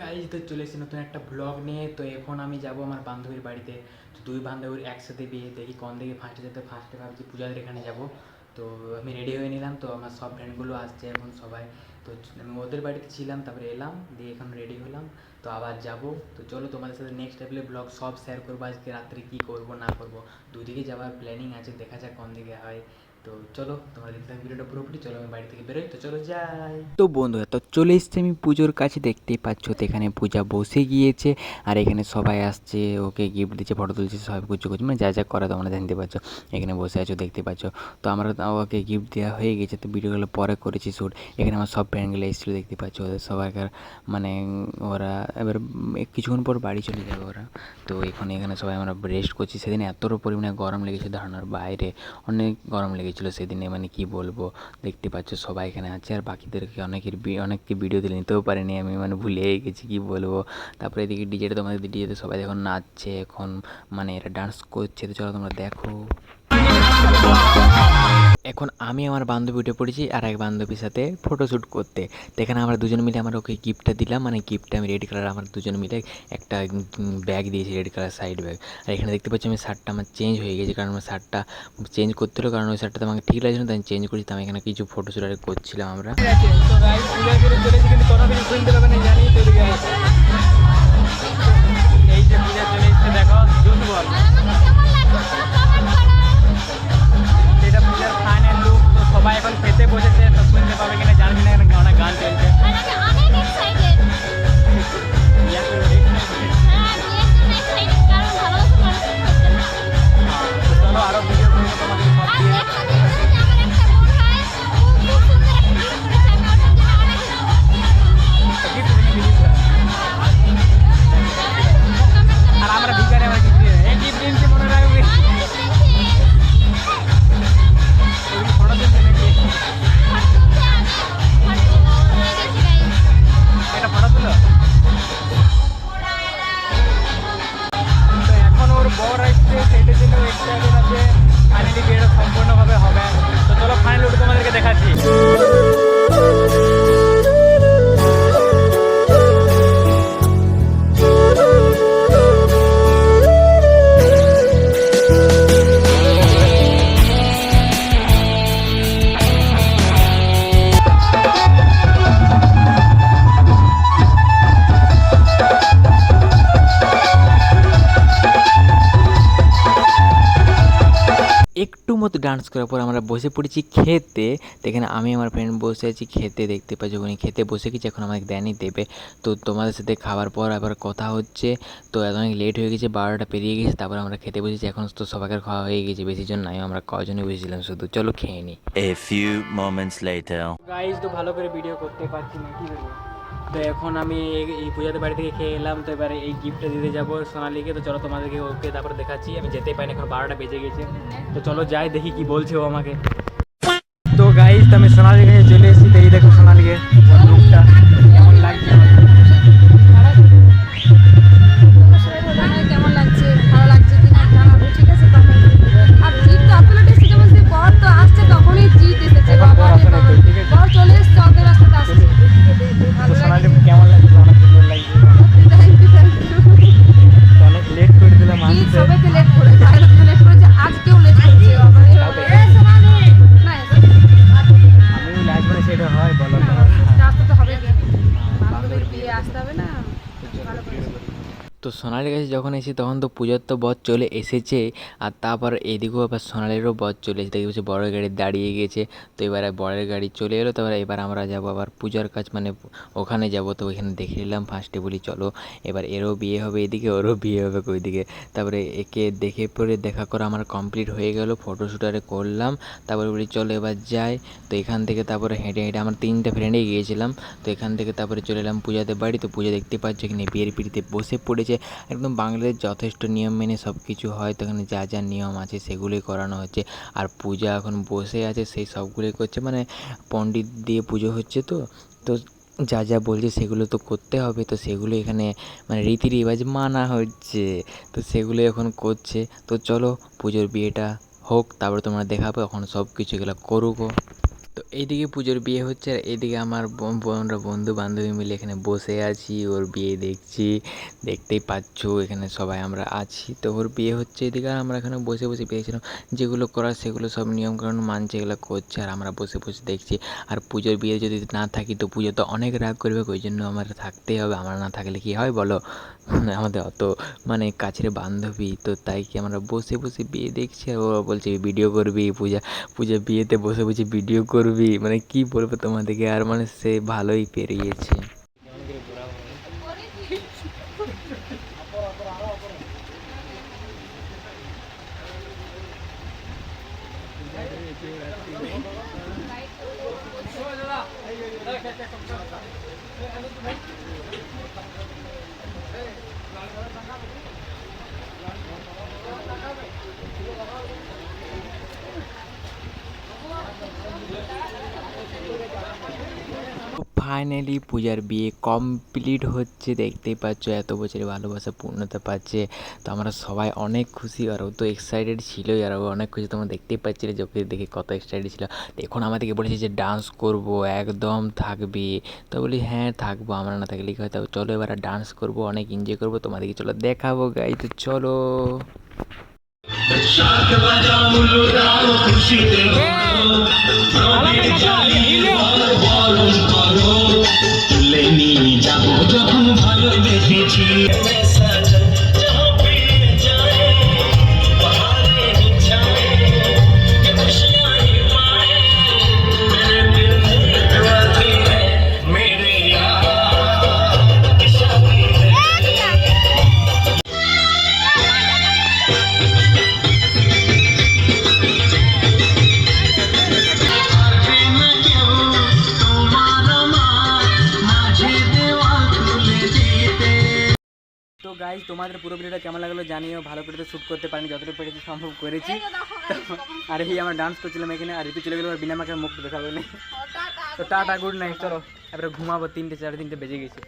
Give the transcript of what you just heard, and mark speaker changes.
Speaker 1: Guys তো চলে এসেছি নতুন একটা ব্লগ নিয়ে। তো এখন আমি যাব আমার বান্ধবীর বাড়িতে। তো দুই বান্ধবীর একসাথে বিয়ে, দেখি কোন দিকে ফার্স্টে যেতে ফার্স্টে ভাবছি পূজাদের এখানে যাব। তো আমি রেডি হয়ে নিলাম, তো আমার সব ফ্রেন্ডগুলো আসছে এখন সবাই। তো আমি ওদের বাড়িতে ছিলাম, তারপরে এলাম, দিয়ে এখন রেডি হলাম। তো আবার যাব। তো চলো তোমাদের সাথে নেক্সট লেভেলে ব্লগ সব শেয়ার করব, আজকে রাত্রে কী করব, না করব। দুদিকে যাওয়ার প্ল্যানিং আছে, দেখা যাক কোন দিকে হয়। তো চলো চলো, আমি তো চলো যাই। তো বন্ধুরা, তো চলে এসছি আমি পুজোর কাছে, দেখতেই পাচ্ছ তো এখানে পূজা বসে গিয়েছে, আর এখানে সবাই আসছে, ওকে গিফট দিচ্ছে ফটো তুলছে, সবাই পুজো করছে মানে যা যা করে তোমরা জানতে পারছ, এখানে বসে আছো, দেখতে পাচ্ছ। তো আমরা ওকে গিফট দেওয়া হয়ে গেছে, তো ভিডিওগুলো পরে করেছি শ্যুট এখানে আমার সব ফ্রেন্ডগুলো এসেছিল, দেখতে পাচ্ছ, ওদের সবাইকার মানে ওরা, এবার কিছুক্ষণ পর বাড়ি চলে যাবে ওরা। তো এখন এখানে সবাই আমরা রেস্ট করছি, সেদিন এতটা পরিমাণে গরম লেগেছে, ধারণার বাইরে, অনেক গরম লেগেছিলো সেদিনে মানে কি বলব? দেখতে পাচ্ছ সবাই এখানে আছে আর বাকিদেরকে অনেকের অনেককে ভিডিও দিলে নিতেও পারিনি আমি মানে ভুলে গেছি, কি বলব? তারপরে এদিকে ডিজেটা তোমাদের ডিজেতে সবাই এখন নাচছে, এখন মানে এরা ডান্স করছে, তো চলো তোমরা দেখো। এখন আমি আমার বান্ধবী উঠে পড়েছি আর এক বান্ধবীর সাথে ফটোশ্যুট করতে। এখানে আমরা দুজন মিলে আমরা ওকে গিফটটা দিলাম মানে গিফটটা আমি রেড কালার আমার দুজন মিলে একটা ব্যাগ দিয়েছি রেড কালার সাইড ব্যাগ আর এখানে দেখতে পাচ্ছি আমি শার্টটা আমার চেঞ্জ হয়ে গেছে কারণ আমার শার্টটা চেঞ্জ করতে হলো কারণ ওই শার্টটা আমাকে ঠিক লাগছিল তাই চেঞ্জ করেছি আমি এখানে কিছু ফটোশ্যুট আর করছিলাম আমরা। দেখো একটু মতো ডান্স করার পর আমরা বসে পড়েছি খেতে। এখানে আমি আমার ফ্রেন্ড বসে আছি খেতে দেখতে পাচ্ছি উনি খেতে বসে গেছি এখন আমাকে দেয়নি দেবে। তো তোমাদের সাথে খাওয়ার পর আবার কথা হচ্ছে। তো এত অনেক লেট হয়ে গেছে বারোটা পেরিয়ে গেছে তারপর আমরা খেতে বসেছি। এখন তো সবাইকার খাওয়া হয়ে গেছে বেশি জন নাই আমরা কজনই বসেছিলাম শুধু। চলো খেয়ে নিই
Speaker 2: later.
Speaker 1: গাইজ তো ভালো করে ভিডিও করতে পারছি না কি তো এখন আমি এই- পূজাতে বাড়ি থেকে খেয়ে এলাম, তো এবারে এই গিফটটা দিতে যাব সোনালিকে। তো চলো তোমাদেরকে ওকে তারপরে দেখাচ্ছি। আমি যেতে পাইনি এখন বারোটা বেজে গেছে। তো চলো যাই, দেখি কি বলছে ও আমাকে। তো গাইজ তো আমি সোনালি কাছে চলে এসেছি। দেখি দেখো সোনালিকে লুকটা
Speaker 3: তো
Speaker 1: সোনালির কাছে যখন এসেছি, তখন তো পুজোর তো বধ চলে এসেছে আর তারপর এদিকেও আবার সোনালিরও বধ চলে এসেছে। দেখি বলছে বড়ের গাড়ি দাঁড়িয়ে গেছে। তো এবারে বড়ের গাড়ি চলে এলো তারপরে এবার আমরা যাব আবার পূজার কাজ মানে ওখানে যাব। তো ওইখানে দেখে নিলাম ফার্স্টে বলি, চলো, এবার এরও বিয়ে হবে এদিকে, ওরও বিয়ে হবে ওইদিকে তারপরে একে দেখে পরে দেখা করা আমার কমপ্লিট হয়ে গেল ফটোশ্যুট আরে করলাম। তারপরে বলি, চলো এবার যাই। তো এখান থেকে তারপরে হেঁটে হেঁটে আমার তিনটে ফ্রেন্ডে গিয়েছিলাম। তো এখান থেকে তারপরে চলে এলাম পূজাতে বাড়ি। তো পূজা দেখতে পাচ্ছ এখানে বিয়ের পিড়িতে বসে পড়েছে। একদম বাংলাদেশ যথেষ্ট নিয়ম মেনে সব কিছু হয়, তো এখানে যা যা নিয়ম আছে সেগুলোই করানো হচ্ছে। আর পূজা এখন বসে আছে, সেই সবগুলোই করছে মানে পণ্ডিত দিয়ে পুজো হচ্ছে তো। তো যা যা বলছে সেগুলো তো করতে হবে, তো সেগুলো এখানে মানে রীতি রেওয়াজ মানা হচ্ছে, তো সেগুলো এখন করছে। তো চলো পুজোর বিয়েটা হোক, তারপরে তোমরা দেখাবো, এখন সব কিছু এগুলো করুকও তো এইদিকে পুজোর বিয়ে হচ্ছে আর এদিকে আমার বোনরা বন্ধু বান্ধবী মিলে এখানে বসে আছি, ওর বিয়ে দেখছি, দেখতেই পাচ্ছ এখানে সবাই আমরা আছি। তো ওর বিয়ে হচ্ছে এদিকে আর আমরা এখানে বসে বসে পেয়েছিলাম। যেগুলো করার সেগুলো সব নিয়মকানুন মানছে, এগুলো করছে আর আমরা বসে বসে দেখছি। আর পুজোর বিয়ে যদি না থাকি তো পুজো তো অনেক রাগ করবে, ওই জন্য আমার থাকতেই হবে, আমরা না থাকলে কি হয় বলো? আমাদের অত মানে কাছের বান্ধবী, তো তাই কি আমরা বসে বসে বিয়ে দেখছি? আর ও বলছে, ভিডিও করবি, পূজা পূজা বিয়েতে বসে বসে ভিডিও করবি? মানে কি বলব তোমাদেরকে? আর মানে সে ভালোই পেরিয়েছে। ফাইনালি পূজার বিয়ে কমপ্লিট হচ্ছে দেখতেই পাচ্ছ এত বছরের ভালোবাসা পূর্ণতা পাচ্ছে। তো আমরা সবাই অনেক খুশি আর ও তো এক্সাইটেড ছিলই আর ও অনেক খুশি। তোমরা দেখতেই পাচ্ছিলে যে ওকে দেখে কত এক্সাইটেড ছিল। এখন আমাদেরকে বলেছে যে ডান্স করব একদম থাকবি। তো বলি হ্যাঁ থাকব আমরা না থাকলে কি হয়? তো চলো এবার ডান্স করব অনেক এনজয় করব। তোমাদেরকে চলো দেখাবো গাই তো চলো।
Speaker 4: ভালোবেসেছি
Speaker 1: গাইজ তোমাদের পুরো ভিডিওটা কেমন লাগল জানিও ভালো করে তো শ্যুট করতে পারিনি যতটুকু পেরেছি সম্ভব করেছি। আর এই আমার ডান্স করছিলাম এখানে আর ঋতু চলে গেলো বিনা মাকে মুখ দেখাবে না। তো টাটা গুড নাইট চলো। এবারে ঘুমাবো তিনটে চারটে তিনটে বেজে গেছে।